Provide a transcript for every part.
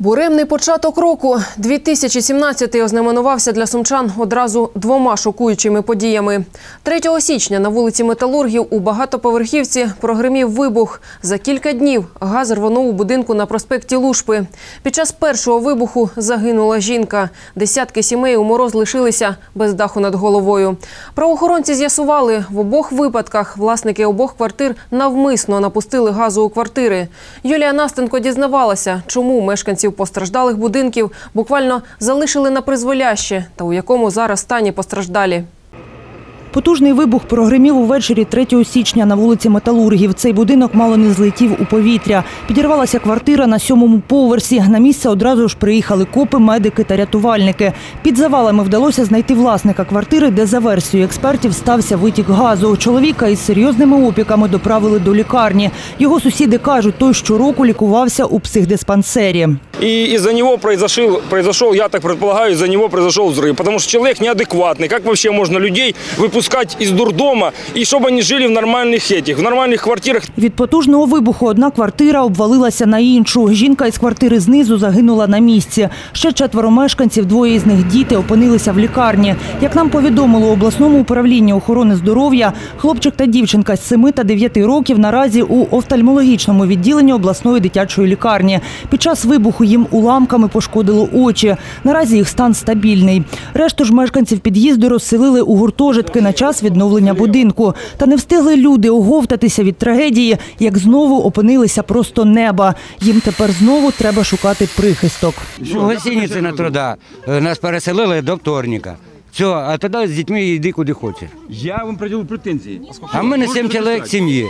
Буремний початок року 2017-й ознаменувався для сумчан одразу двома шокуючими подіями. 3 січня на вулиці Металургів у багатоповерхівці прогримів вибух. За кілька днів газ рвонув у будинку на проспекті Лушпи. Під час першого вибуху загинула жінка. Десятки сімей у мороз лишилися без даху над головою. Правоохоронці з'ясували, в обох випадках власники обох квартир навмисно напустили газу у квартири. Юлія Настенко дізнавалася, чому мешканців постраждалих будинків буквально залишили на призволяще та у якому зараз стані постраждалі. Потужний вибух прогримів увечері 3 січня на вулиці Металургів. Цей будинок мало не злетів у повітря. Підірвалася квартира на сьомому поверсі. На місце одразу ж приїхали копи, медики та рятувальники. Під завалами вдалося знайти власника квартири, де за версією експертів стався витік газу. Чоловіка із серйозними опіками доправили до лікарні. Його сусіди кажуть, той щороку лікувався у психдиспансері. И из-за него произошел, произошел, я так предполагаю, из-за него произошел взрыв. Потому что человек неадекватный. Как вообще можно людей выпускать из дурдома, и чтобы они жили в нормальных этих, в нормальных квартирах? Від потужного вибуху одна квартира обвалилася на іншу. Жінка із квартири знизу загинула на місці. Ще четверо мешканців, двоє із них діти, опинилися в лікарні. Як нам повідомило у обласному управлінні охорони здоров'я, хлопчик та дівчинка з 7 та 9 років наразі у офтальмологічному відділенні обласної дитячої лікарні. Під час вибуху їм уламками пошкодило очі. Наразі їх стан стабільний. Решту ж мешканців під'їзду розселили у гуртожитки на час відновлення будинку. Та не встигли люди оговтатися від трагедії, як знову опинилися просто неба. Їм тепер знову треба шукати прихисток. В гостиниці на труда е, нас переселили до вторника. Все, а тоді з дітьми йди куди хочеш. Я вам приділив претензії. А в мене сім чоловік сім'ї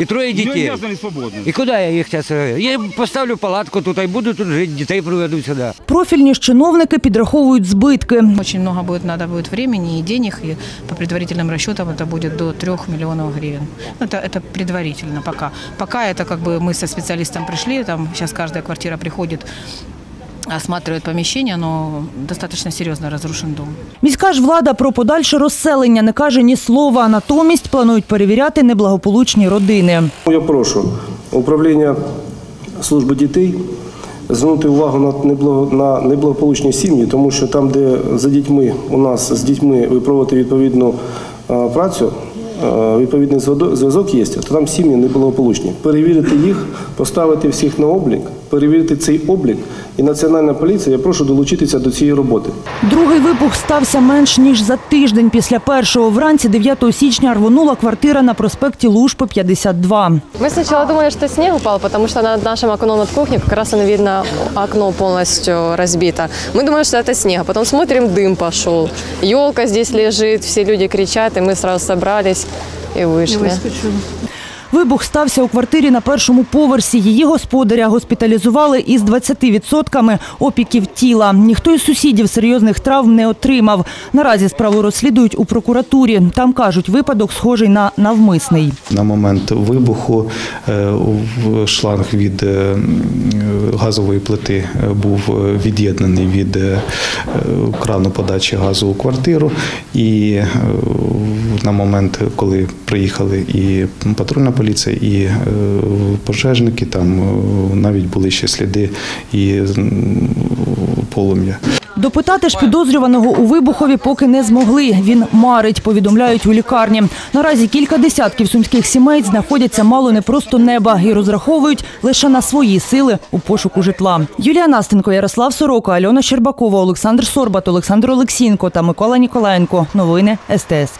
і троє дітей. Я не свободний. І куди я їх зараз? Я поставлю палатку тут і буду тут жити, дітей приведу сюди. Профільні ж чиновники підраховують збитки. Очень много будет, надо будет времени и денег, и по предварительным расчетам это будет до 3 миллионов гривен. Ну, Это, это предварительно пока. Пока это как бы мы со специалистом пришли, там сейчас каждая квартира приходит, осматривает помещение, но достаточно серьезно разрушен дом. Міська ж влада про подальше розселення не каже ні слова. Натомість планують перевіряти неблагополучні родини. Я прошу управління служби дітей звернути увагу на неблаго- неблагополучні сім'ї, тому що там, де за дітьми у нас з дітьми ви проводите відповідну працю, відповідний зв'язок- зв'язок є, то там сім'ї неблагополучні. Перевірити їх, поставити всіх на облік, перевірити цей облік. І Національна поліція, я прошу долучитися до цієї роботи. Другий вибух стався менш ніж за тиждень після першого. Вранці 9 січня рвонула квартира на проспекті Лушпи, 52. Мы сначала думали, что снег упал, потому что над нашим окном над кухней как раз оно видно, окно полностью разбито. Мы думали, что это снег, а потом смотрим, дым пошел. Елка здесь лежит, все люди кричат, и мы сразу собрались и вышли. Вибух стався у квартирі на першому поверсі. Її господаря госпіталізували із 20% опіків тіла. Ніхто із сусідів серйозних травм не отримав. Наразі справу розслідують у прокуратурі. Там кажуть, випадок схожий на навмисний. На момент вибуху е, в шланг від е, газової плити е, був від'єднаний від крану подачі газу у квартиру. І на момент, коли приїхали і патрульна поліція, і е, пожежники, там е, навіть були ще сліди і полум'я. Допитати ж підозрюваного у вибухові поки не змогли. Він марить, повідомляють у лікарні. Наразі кілька десятків сумських сімей знаходяться мало не просто неба і розраховують лише на свої сили у пошуку житла. Юлія Настенко, Ярослав Сорока, Альона Щербакова, Олександр Сорбат, Олександр Олексінко та Микола Ніколаєнко. Новини СТС.